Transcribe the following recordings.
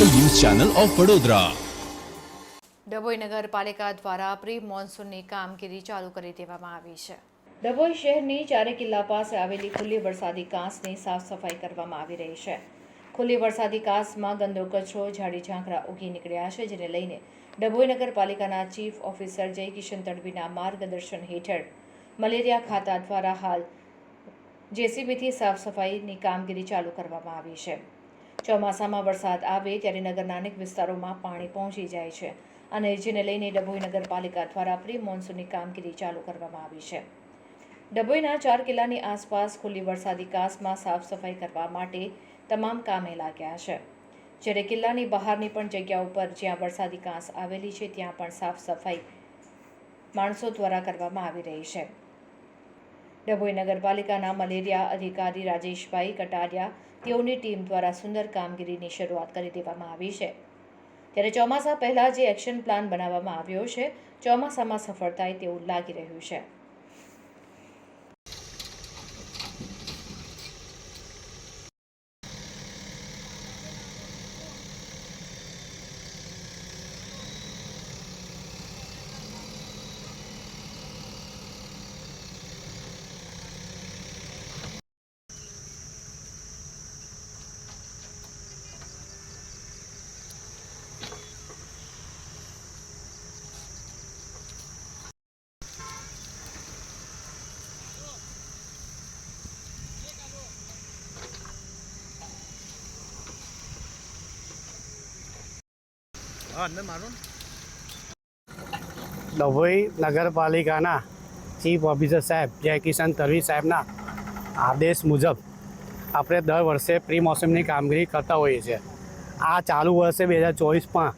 Channel of Vadodara. Dabhoi નગરપાલિકા દ્વારા pre મોન્સૂનની કામગીરી ચાલુ કરી દેવામાં આવી છે. ડભોઈ શહેરની ચારે કિલ્લા પાસે આવેલી ખુલ્લી વરસાદી કાંસની સાફ સફાઈ કરવામાં આવી રહી છે. ખુલ્લી વરસાદી કાંસમાં ગંદો કચરો ઝાડી ઝાંખરા ઉગી નીકળ્યા છે જેને લઈને ડભોઈ નગરપાલિકાના ચીફ ઓફિસર જય કિશન તડવીના માર્ગદર્શન હેઠળ મલેરિયા ખાતા દ્વારા હાલ જેસીબીથી સાફ સફાઈની કામગીરી ચાલુ કરવામાં આવી છે. ચોમાસામાં વરસાદ આવે ત્યારે નગરના અનેક વિસ્તારોમાં પાણી પહોંચી જાય છે અને જેને લઈને ડભોઈ નગરપાલિકા દ્વારા પ્રી મોન્સૂનની કામગીરી ચાલુ કરવામાં આવી છે. ડભોઈના ચાર કિલ્લાની આસપાસ ખુલ્લી વરસાદી કાસમાં સાફ સફાઈ કરવા માટે તમામ કામે લાગ્યા છે. જ્યારે કિલ્લાની બહારની પણ જગ્યા ઉપર જ્યાં વરસાદી કાંસ આવેલી છે, ત્યાં પણ સાફ સફાઈ માણસો દ્વારા કરવામાં આવી રહી છે. ડભોઈ નગરપાલિકાના મલેરિયા અધિકારી રાજેશભાઈ કટારિયા તેઓની ટીમ દ્વારા સુંદર કામગીરીની શરૂઆત કરી દેવામાં આવી છે. ત્યારે ચોમાસા પહેલાં જે એક્શન પ્લાન બનાવવામાં આવ્યો છે, ચોમાસામાં સફળ થાય તેવું લાગી રહ્યું છે. ડભોઈ નગરપાલિકાના ચીફ ઓફિસર સાહેબ જય કિશન તરવી સાહેબના આદેશ મુજબ આપણે દર વર્ષે પ્રી મોસમની કામગીરી કરતા હોઈએ છીએ. આ ચાલુ વર્ષે બે હજાર ચોવીસમાં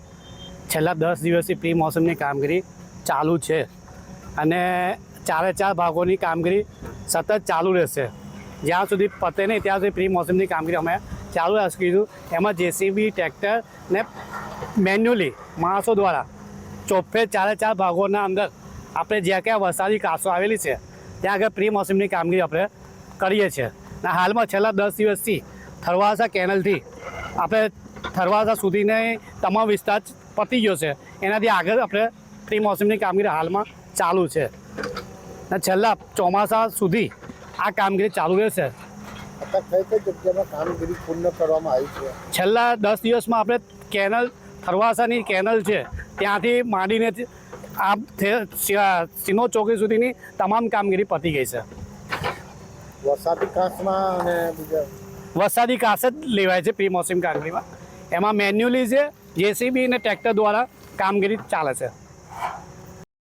છેલ્લા દસ દિવસથી પ્રી મોસમની કામગીરી ચાલુ છે અને ચારે ચાર ભાગોની કામગીરી સતત ચાલુ રહેશે. જ્યાં સુધી પતે નહીં, ત્યાં સુધી પ્રી મોસમની કામગીરી અમે ચાલુ રાખીશું. એમાં જેસીબી, ટ્રેક્ટર ને મેન્યુઅલી માણસો દ્વારા ચોફે ચારે ચાર ભાગોના અંદર આપણે જ્યાં ક્યાં વરસાદી કાસો આવેલી છે ત્યાં આગળ પ્રી મોસમની કામગીરી આપણે કરીએ છીએ. અને હાલમાં છેલ્લા દસ દિવસથી થરવાસા કેનલથી આપણે થરવાસા સુધીને તમામ વિસ્તાર પતી ગયો છે. એનાથી આગળ આપણે પ્રી મોસમની કામગીરી હાલમાં ચાલુ છે. અને છેલ્લા ચોમાસા સુધી આ કામગીરી ચાલુ રહેશે. કઈ કઈ જગ્યામાં કામગીરી પૂર્ણ કરવામાં આવી છે? છેલ્લા દસ દિવસમાં આપણે કેનલ થરવાસાની કેનલ છે ત્યાંથી માંડીને આ સિનો ચોકી સુધીની તમામ કામગીરી પતી ગઈ છે. વરસાદી કાંસમાં અને બીજા? વરસાદી કાસ જ લેવાય છે પ્રી મોસમ કામગીરીમાં. એમાં મેન્યુઅલી છે જેસીબી અને ટ્રેક્ટર દ્વારા કામગીરી ચાલે છે.